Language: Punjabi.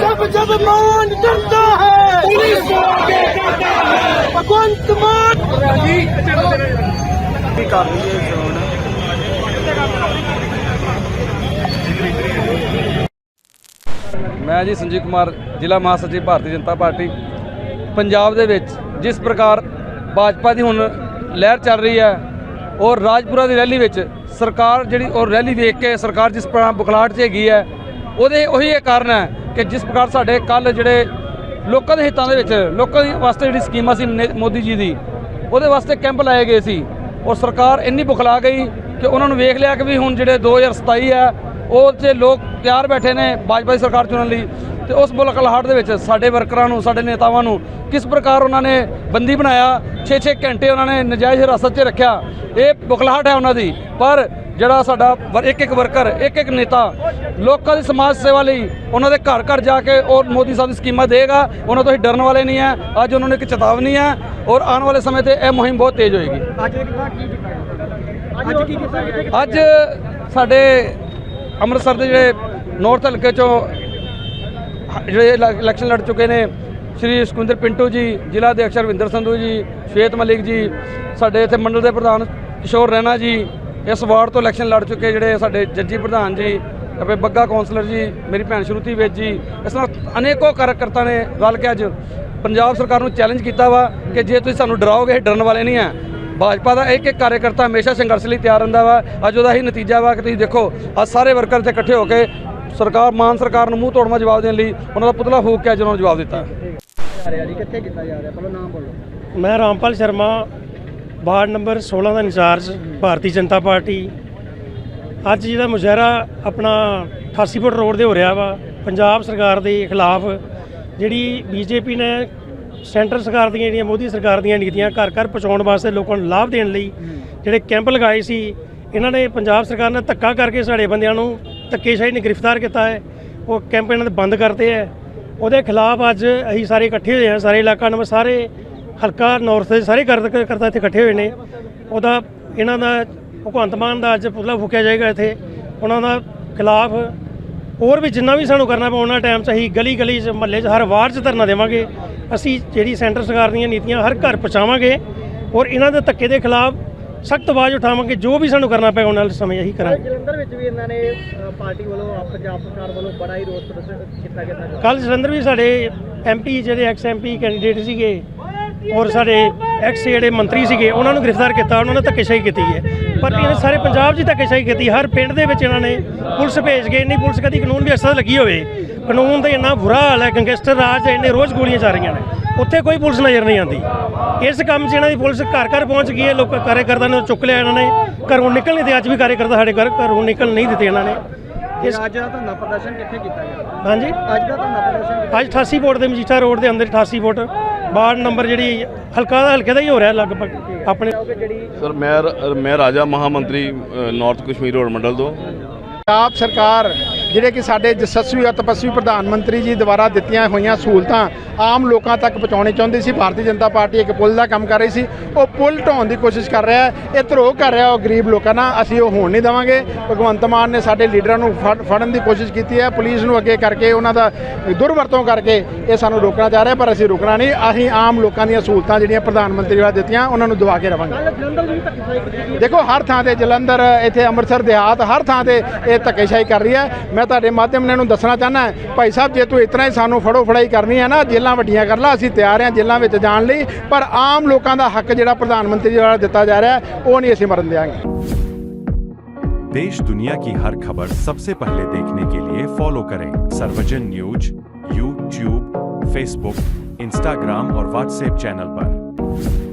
जब जब मान डरता है पुलिस ਭਗਵੰਤ ਮਾਨ! ਜੀ ਕੀ ਕਰ ਰਹੀ ਹੈ ਜ਼ੋਨ ਮੈਂ ਜੀ ਸੰਜੀਵ ਕੁਮਾਰ ਜ਼ਿਲ੍ਹਾ ਮਹਾਸਚਿਵ ਭਾਰਤੀ ਜਨਤਾ ਪਾਰਟੀ। ਪੰਜਾਬ ਦੇ ਵਿੱਚ ਜਿਸ ਪ੍ਰਕਾਰ ਭਾਜਪਾ ਦੀ ਹੁਣ ਲਹਿਰ ਚੱਲ ਰਹੀ ਹੈ ਔਰ ਰਾਜਪੁਰਾ ਦੀ ਰੈਲੀ ਵਿੱਚ ਸਰਕਾਰ ਜਿਹੜੀ ਔਰ ਰੈਲੀ ਵੇਖ ਕੇ ਸਰਕਾਰ ਜਿਸ ਪ੍ਰਕਾਰ ਬੁਖਲਾਟ 'ਚ ਹੈਗੀ ਹੈ ਉਹਦੇ ਉਹੀ ਇਹ ਕਾਰਨ ਹੈ ਕਿ ਜਿਸ ਪ੍ਰਕਾਰ ਸਾਡੇ ਕੱਲ ਜਿਹੜੇ ਲੋਕਾਂ ਦੇ ਹਿੱਤਾਂ ਦੇ ਵਿੱਚ, ਲੋਕਾਂ ਦੀ ਵਾਸਤੇ ਜਿਹੜੀ ਸਕੀਮਾਂ ਸੀ ਨੇ- ਮੋਦੀ ਜੀ ਦੀ, ਉਹਦੇ ਵਾਸਤੇ ਕੈਂਪ ਲਾਏ ਗਏ ਸੀ। ਔਰ ਸਰਕਾਰ ਇੰਨੀ ਬੁਖਲਾ ਗਈ ਕਿ ਉਹਨਾਂ ਨੂੰ ਵੇਖ ਲਿਆ ਕਿ ਵੀ ਹੁਣ ਜਿਹੜੇ 2027 ਹੈ, ਉਹ 'ਚ ਲੋਕ ਤਿਆਰ ਬੈਠੇ ਨੇ ਭਾਜਪਾ ਦੀ ਸਰਕਾਰ ਚੁਣਨ ਲਈ। ਤੇ ਉਸ ਬੁਖਲਾਹਟ ਦੇ ਵਿੱਚ ਸਾਡੇ ਵਰਕਰਾਂ ਨੂੰ, ਸਾਡੇ ਨੇਤਾਵਾਂ ਨੂੰ ਕਿਸ ਪ੍ਰਕਾਰ ਉਹਨਾਂ ਨੇ ਬੰਦੀ ਬਣਾਇਆ 6-6 ਘੰਟੇ ਉਹਨਾਂ ਨੇ ਨਜਾਇਜ਼ ਹਿਰਾਸਤ 'ਚ ਰੱਖਿਆ। ਇਹ ਬੁਖਲਾਹਟ ਹੈ ਉਹਨਾਂ ਦੀ। ਪਰ ਜਿਹੜਾ ਸਾਡਾ ਇੱਕ ਇੱਕ ਵਰਕਰ ਇੱਕ ਇੱਕ ਨੇਤਾ ਲੋਕਾਂ ਦੀ ਸਮਾਜ ਸੇਵਾ ਲਈ ਉਹਨਾਂ ਦੇ ਘਰ ਘਰ ਜਾ ਕੇ ਉਹ ਮੋਦੀ ਸਾਹਿਬ ਦੀ ਸਕੀਮਾਂ ਦੇਗਾ ਉਹਨਾਂ ਤੋਂ ਅਸੀਂ ਡਰਨ ਵਾਲੇ ਨਹੀਂ ਹੈ ਅੱਜ ਉਹਨਾਂ ਨੂੰ ਇੱਕ ਚੇਤਾਵਨੀ ਹੈ ਔਰ ਆਉਣ ਵਾਲੇ ਸਮੇਂ ਤੇ ਇਹ ਮੁਹਿੰਮ ਬਹੁਤ ਤੇਜ਼ ਹੋਏਗੀ। ਅੱਜ ਸਾਡੇ ਅੰਮ੍ਰਿਤਸਰ ਦੇ ਜਿਹੜੇ ਨਾਰਥ ਹਲਕੇ ਚੋਂ ਹ- ਜਿਹੜੇ ਇਲੈ- ਇਲੈਕਸ਼ਨ ਲੜ ਚੁੱਕੇ ਨੇ ਸ਼੍ਰੀ ਸੁਖਵਿੰਦਰ ਪਿੰਟੂ ਜੀ ਜ਼ਿਲ੍ਹਾ ਅਧਿਕਸ਼ ਰਵਿੰਦਰ ਸੰਧੂ ਜੀ ਸ਼ਵੇਤ ਮਲਿਕ ਜੀ ਸਾਡੇ ਇੱਥੇ ਮੰਡਲ ਦੇ ਪ੍ਰਧਾਨ ਕਿਸ਼ੋਰ ਰੈਣਾ ਜੀ ਇਸ ਵਾਰਡ ਤੋਂ ਇਲੈਕਸ਼ਨ ਲੜ ਚੁੱਕੇ ਜਿਹੜੇ ਸਾਡੇ ਜੱਜੀ ਪ੍ਰਧਾਨ ਜੀ ਅਤੇ ਬੱਗਾ ਕੌਂਸਲਰ ਜੀ ਮੇਰੀ ਭੈਣ ਸ਼ਰੂਤੀ ਵੇਦ ਜੀ ਇਸ ਤਰ੍ਹਾਂ ਅਨੇਕੋ ਕਾਰਜਕਰਤਾ ਨੇ ਰਲ ਕੇ ਅੱਜ ਪੰਜਾਬ ਸਰਕਾਰ ਨੂੰ ਚੈਲੰਜ ਕੀਤਾ ਵਾ ਕਿ ਜੇ ਤੁਸੀਂ ਸਾਨੂੰ ਡਰਾਓਗੇ ਅਸੀਂ ਡਰਨ ਵਾਲੇ ਨਹੀਂ ਆ ਭਾਜਪਾ ਦਾ ਇੱਕ ਇੱਕ ਕਾਰਜਕਰਤਾ ਹਮੇਸ਼ਾ ਸੰਘਰਸ਼ ਲਈ ਤਿਆਰ ਰਹਿੰਦਾ ਵਾ। ਅੱਜ ਉਹਦਾ ਹੀ ਨਤੀਜਾ ਵਾ ਕਿ ਤੁਸੀਂ ਦੇਖੋ ਅੱਜ ਸਾਰੇ ਵਰਕਰ ਇੱਥੇ ਇਕੱਠੇ ਹੋ ਕੇ ਸਰਕਾਰ ਮਾਨ ਸਰਕਾਰ ਨੂੰ ਮੂੰਹ ਤੋੜਵਾ ਜਵਾਬ ਦੇਣ ਲਈ ਉਹਨਾਂ ਦਾ ਪੁਤਲਾ ਫੂਕ ਕੇ ਅੱਜ ਉਹਨਾਂ ਨੂੰ ਜਵਾਬ ਦਿੱਤਾ। ਮੈਂ ਰਾਮਪਾਲ ਸ਼ਰਮਾ ਵਾਰਡ ਨੰਬਰ 16 ਦਾ ਇੰਚਾਰਜ ਭਾਰਤੀ ਜਨਤਾ ਪਾਰਟੀ। ਅੱਜ ਜਿਹੜਾ ਮੁਜ਼ਾਹਰਾ ਆਪਣਾ 88 ਫੁੱਟ ਰੋਡ ਦੇ ਹੋ ਰਿਹਾ ਵਾ, ਪੰਜਾਬ ਸਰਕਾਰ ਦੇ ਖਿਲਾਫ, ਜਿਹੜੀ ਬੀਜੇਪੀ ਨੇ ਸੈਂਟਰ ਸਰਕਾਰ ਦੀਆਂ ਜਿਹੜੀਆਂ, ਮੋਦੀ ਸਰਕਾਰ ਦੀਆਂ ਨੀਤੀਆਂ ਘਰ ਘਰ ਪਹੁੰਚਾਉਣ ਵਾਸਤੇ ਲੋਕਾਂ ਨੂੰ ਲਾਭ ਦੇਣ ਲਈ ਜਿਹੜੇ ਕੈਂਪ ਲਗਾਏ ਸੀ, ਇਹਨਾਂ ਨੇ ਪੰਜਾਬ ਸਰਕਾਰ ਨੇ ਧੱਕਾ ਕਰਕੇ ਸਾਡੇ ਬੰਦਿਆਂ ਨੂੰ ਧੱਕੇਸ਼ਾਹੀ ਨੇ ਗ੍ਰਿਫਤਾਰ ਕੀਤਾ ਹੈ। ਉਹ ਕੈਂਪ ਇਹਨਾਂ ਦੇ ਬੰਦ ਕਰਤੇ ਹੈ। ਉਹਦੇ ਖਿਲਾਫ ਅੱਜ ਅਸੀਂ ਸਾਰੇ ਇਕੱਠੇ ਹੋਏ ਹਾਂ, ਸਾਰੇ ਇਲਾਕਾ ਨੰਬਰ ਸਾਰੇ ਹਲਕਾ ਨਾਰਥ ਦੇ ਸਾਰੇ ਕਰ- ਕਰਤਾ ਇੱਥੇ ਇਕੱਠੇ ਹੋਏ ਨੇ। ਉਹਦਾ ਇਹਨਾਂ ਦਾ ਭਗਵੰਤ ਮਾਨ ਦਾ ਅੱਜ ਪੁਤਲਾ ਫੂਕਿਆ ਜਾਏਗਾ ਇੱਥੇ। ਉਹਨਾਂ ਦਾ ਖਿਲਾਫ ਹੋਰ ਵੀ ਜਿੰਨਾ ਵੀ ਸਾਨੂੰ ਕਰਨਾ ਪਊਣਾ ਟਾਈਮ 'ਚ ਅਸੀਂ ਗਲੀ ਗਲੀ 'ਚ ਮਹੱਲੇ 'ਚ ਹਰ ਵਾਰਡ 'ਚ ਧਰਨਾ ਦੇਵਾਂਗੇ। ਅਸੀਂ ਜਿਹੜੀ ਸੈਂਟਰ ਸਰਕਾਰ ਦੀਆਂ ਨੀਤੀਆਂ ਹਰ ਘਰ ਪਹੁੰਚਾਵਾਂਗੇ ਔਰ ਇਹਨਾਂ ਦੇ ਧੱਕੇ ਦੇ ਖਿਲਾਫ ਸਖਤ ਆਵਾਜ਼ ਉਠਾਵਾਂਗੇ। ਜੋ ਵੀ ਸਾਨੂੰ ਕਰਨਾ ਪਏਗਾ ਉਹਨਾਂ ਵਾਲੇ ਸਮੇਂ ਅਸੀਂ ਕਰਾਂਗੇ। ਜਲੰਧਰ ਵਿੱਚ ਵੀ ਇਹਨਾਂ ਨੇ ਪਾਰਟੀ ਵੱਲੋਂ ਪੰਜਾਬ ਸਰਕਾਰ ਵੱਲੋਂ ਬੜਾ ਹੀ ਰੋਸ ਪ੍ਰਦਰਸ਼ਨ ਕੀਤਾ ਗਿਆ। ਕੱਲ ਜਲੰਧਰ ਵੀ ਸਾਡੇ ਐਮਪੀ ਜਿਹੜੇ ਐਕਸ ਐਮਪੀ ਕੈਂਡੀਡੇਟ ਸੀਗੇ ਔਰ ਸਾਡੇ ਐਕਸ ਜਿਹੜੇ ਮੰਤਰੀ ਸੀਗੇ ਉਹਨਾਂ ਨੂੰ ਗ੍ਰਿਫਤਾਰ ਕੀਤਾ ਉਹਨਾਂ ਨੇ ਧੱਕੇਸ਼ਾਹੀ ਕੀਤੀ ਹੈ। ਪਰ ਇਹਨੇ ਸਾਰੇ ਪੰਜਾਬ 'ਚ ਧੱਕੇਸ਼ਾਹੀ ਕੀਤੀ ਹਰ ਪਿੰਡ ਦੇ ਵਿੱਚ ਇਹਨਾਂ ਨੇ ਪੁਲਿਸ ਭੇਜ ਕੇ ਇੰਨੀ ਪੁਲਿਸ ਕਦੀ ਕਾਨੂੰਨ ਵਿਵਸਥਾ ਲੱਗੀ ਹੋਵੇ ਕਾਨੂੰਨ ਦਾ ਇੰਨਾ ਬੁਰਾ ਹਾਲ ਹੈ ਗੈਂਗਸਟਰ ਰਾਜ ਹੈ ਇੰਨੇ ਰੋਜ਼ ਗੋਲੀਆਂ ਚੱਲ ਰਹੀਆਂ ਨੇ ਉੱਥੇ ਕੋਈ ਪੁਲਿਸ ਨਜ਼ਰ ਨਹੀਂ ਆਉਂਦੀ। ਇਸ ਕੰਮ 'ਚ ਇਹਨਾਂ ਦੀ ਪੁਲਿਸ ਘਰ ਘਰ ਪਹੁੰਚ ਗਈ ਹੈ ਲੋਕ ਕਾਰਜਕਰਤਾ ਨੂੰ ਚੁੱਕ ਲਿਆ ਇਹਨਾਂ ਨੇ ਘਰੋਂ ਨਿਕਲ ਨਹੀਂ ਦਿੱਤੇ ਅੱਜ ਵੀ ਕਾਰਜਕਰਤਾ ਸਾਡੇ ਘਰ ਘਰੋਂ ਨਿਕਲ ਨਹੀਂ ਦਿੱਤੇ ਇਹਨਾਂ ਨੇ। ਇਸ ਅੱਜ ਦਾ ਧਰਨਾ ਪ੍ਰਦਰਸ਼ਨ ਕਿੱਥੇ ਕੀਤਾ ਗਿਆ? ਹਾਂਜੀ? ਅੱਜ ਦਾ ਧਰਨਾ ਪ੍ਰਦਰਸ਼ਨ ਅੱਜ 88 ਵੋਟ ਦੇ ਮਜੀਠਾ ਰੋਡ ਦੇ ਅੰਦਰ 88 ਵੋਟ। ਵਾਰਡ ਨੰਬਰ ਜਿਹੜੀ ਹਲਕਾ ਦਾ ਹਲਕੇ ਦਾ ਹੀ ਹੋ ਰਿਹਾ ਲਗਭਗ ਆਪਣੇ। ਸਰ ਮੈਂ ਮੈਂ ਰਾਜਾ ਮਹਾਮੰਤਰੀ ਨਾਰਥ ਕਸ਼ਮੀਰ ਰੋਡ ਮੰਡਲ ਤੋਂ। ਪੰਜਾਬ ਸਰਕਾਰ ਜਿਹੜੇ ਕਿ ਸਾਡੇ ਜਸਸਵੀ ਅਤੇ ਤਪਸਵੀ ਪ੍ਰਧਾਨ ਮੰਤਰੀ ਜੀ ਦੁਆਰਾ ਦਿੱਤੀਆਂ ਹੋਈਆਂ ਸਹੂਲਤਾਂ ਆਮ ਲੋਕਾਂ ਤੱਕ ਪਹੁੰਚਾਉਣੀ ਚਾਹੁੰਦੀ ਸੀ। ਭਾਰਤੀ ਜਨਤਾ ਪਾਰਟੀ ਇੱਕ ਪੁਲ ਦਾ ਕੰਮ ਕਰ ਰਹੀ ਸੀ। ਉਹ ਪੁਲ ਢਾਉਣ ਦੀ ਕੋਸ਼ਿਸ਼ ਕਰ ਰਿਹਾ ਹੈ। ਇਹ ਧਰੋਹ ਕਰ ਰਿਹਾ ਉਹ ਗਰੀਬ ਲੋਕਾਂ ਨਾਲ। ਅਸੀਂ ਉਹ ਹੋਣ ਨਹੀਂ ਦੇਵਾਂਗੇ। ਭਗਵੰਤ ਮਾਨ ਨੇ ਸਾਡੇ ਲੀਡਰਾਂ ਨੂੰ ਫੜ- ਫੜਨ ਦੀ ਕੋਸ਼ਿਸ਼ ਕੀਤੀ ਹੈ। ਪੁਲਿਸ ਨੂੰ ਅੱਗੇ ਕਰਕੇ, ਉਹਨਾਂ ਦਾ ਦੁਰਵਰਤੋਂ ਕਰਕੇ ਇਹ ਸਾਨੂੰ ਰੋਕਣਾ ਚਾਹ ਰਿਹਾ, ਪਰ ਅਸੀਂ ਰੁਕਣਾ ਨਹੀਂ। ਅਸੀਂ ਆਮ ਲੋਕਾਂ ਦੀਆਂ ਸਹੂਲਤਾਂ ਜਿਹੜੀਆਂ ਪ੍ਰਧਾਨ ਮੰਤਰੀ ਦੁਆਰਾ ਦਿੱਤੀਆਂ, ਉਹਨਾਂ ਨੂੰ ਦਵਾ ਕੇ ਰਵਾਂਗੇ। ਦੇਖੋ, ਹਰ ਥਾਂ ਤੇ ਜਲੰਧਰ, ਇੱਥੇ ਅੰਮ੍ਰਿਤਸਰ, ਦੇਹਾਤ, ਹਰ ਥਾਂ ਤੇ ਇਹ ਧੱਕੇਸ਼ਾਹੀ ਕਰ ਰਹੀ ਹੈ। ਮੈਂ ਤੁਹਾਡੇ ਮਾਧਿਅਮ ਨਾਲ ਨੂੰ ਦੱਸਣਾ ਚਾਹੁੰਦਾ ਭਾਈ ਸਾਹਿਬ ਜੇ ਤੂੰ ਇਤਨਾ ਹੀ ਸਾਨੂੰ ਫੜੋ ਫੜਾਈ ਕਰਨੀ ਹੈ ਨਾ ਜੇਲਾਂ ਵੱਡੀਆਂ ਕਰ ਲਾ ਅਸੀਂ ਤਿਆਰ ਹਾਂ ਜੇਲਾਂ ਵਿੱਚ ਜਾਣ ਲਈ ਪਰ ਆਮ ਲੋਕਾਂ ਦਾ ਹੱਕ ਜਿਹੜਾ ਪ੍ਰਧਾਨ ਮੰਤਰੀ ਦੁਆਰਾ ਦਿੱਤਾ ਜਾ ਰਿਹਾ ਹੈ, ਉਹ ਨਹੀਂ ਅਸੀਂ ਮਰਨ ਦਿਆਂਗੇ देश दुनिया की हर खबर सबसे पहले देखने के लिए फॉलो करें Sarvajan news YouTube Facebook Instagram और व्हाट्सएप चैनल पर।